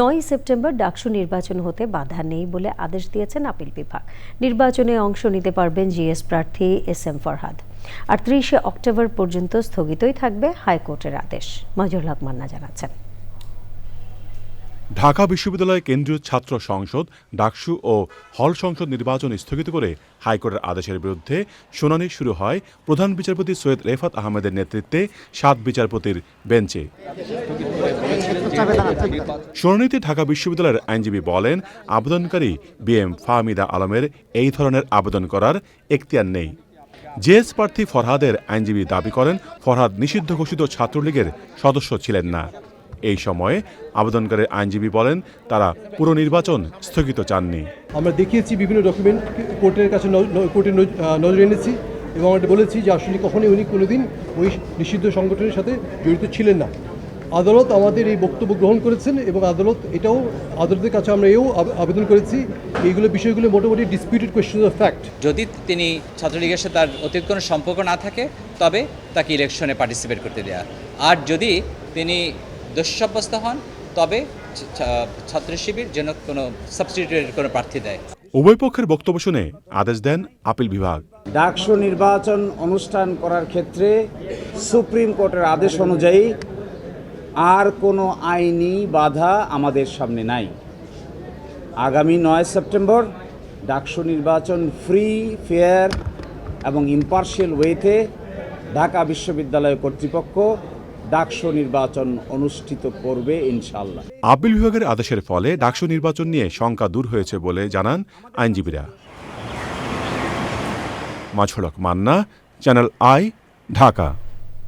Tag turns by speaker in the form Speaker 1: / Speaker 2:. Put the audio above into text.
Speaker 1: নয় সেপ্টেম্বর ডাকসু নির্বাচন হতে বাধা নেই বলে আদেশ দিয়েছেন আপিল বিভাগ। নির্বাচনে অংশ নিতে পারবেন জিএস প্রার্থী এস এম ফরহাদ। আর ত্রিশে অক্টোবর পর্যন্ত স্থগিতই থাকবে হাইকোর্টের আদেশ মজুর হক মান্না জানাচ্ছেন।
Speaker 2: ঢাকা বিশ্ববিদ্যালয় কেন্দ্রীয় ছাত্র সংসদ, ডাকসু ও হল সংসদ নির্বাচন স্থগিত করে হাইকোর্টের আদেশের বিরুদ্ধে শুনানি শুরু হয় প্রধান বিচারপতি সৈয়দ রেফাত আহমেদের নেতৃত্বে সাত বিচারপতির বেঞ্চে। শুনানিতে ঢাকা বিশ্ববিদ্যালয়ের আইনজীবী বলেন আবেদনকারী বি এম ফাহমিদা আলমের এই ধরনের আবেদন করার এখতিয়ার নেই। জেএস প্রার্থী ফরহাদের আইনজীবী দাবি করেন ফরহাদ নিষিদ্ধ ঘোষিত ছাত্রলীগের সদস্য ছিলেন না। এই সময়ে আবেদনকারীর আইনজীবী বলেন তারা পুরো নির্বাচন স্থগিত চাননি।
Speaker 3: আমরা দেখিয়েছি বিভিন্ন ডকুমেন্ট কোর্টের কাছে কোর্টের নজরে এনেছি এবং আমরা বলেছি যে আসলে কখনোই উনি কোনোদিন ওই নিষিদ্ধ সংগঠনের সাথে জড়িত ছিলেন না। আদালত আমাদের এই বক্তব্য গ্রহণ করেছেন এবং আদালত এটাও আদালতের কাছে আমরা এও আবেদন করেছি এইগুলো বিষয়গুলো মোটামুটি ডিসপিউটেড কোয়েশ্চেন অফ ফ্যাক্ট
Speaker 4: যদি তিনি ছাত্রলীগের সাথে তার অতীত কোনো সম্পর্ক না থাকে তবে তাকে ইলেকশনে পার্টিসিপেট করতে দেয়া। আর যদি তিনি দোষ সাব্যস্ত হন তবে ছাত্র শিবির যেন কোনো সাবস্টিটিউটেড কোনো প্রার্থী দেয়।
Speaker 2: উভয় পক্ষের বক্তব্য শুনে আদেশ দেন আপিল বিভাগ।
Speaker 5: ডাকসু নির্বাচন অনুষ্ঠান করার ক্ষেত্রে সুপ্রিম কোর্টের আদেশ অনুযায়ী আর কোনো আইনি বাধা আমাদের সামনে নাই। আগামী নয় সেপ্টেম্বর ডাকসু নির্বাচন ফ্রি, ফেয়ার এবং ইম্পার্শিয়াল ওয়েতে ঢাকা বিশ্ববিদ্যালয় কর্তৃপক্ষ ডাকসু নির্বাচন অনুষ্ঠিত করবে ইনশাল্লাহ
Speaker 2: আপিল বিভাগের আদেশের ফলে ডাকসু নির্বাচন নিয়ে শঙ্কা দূর হয়েছে বলে জানান আইনজীবীরা। মাঝড়ক মান্না, চ্যানেল আই, ঢাকা।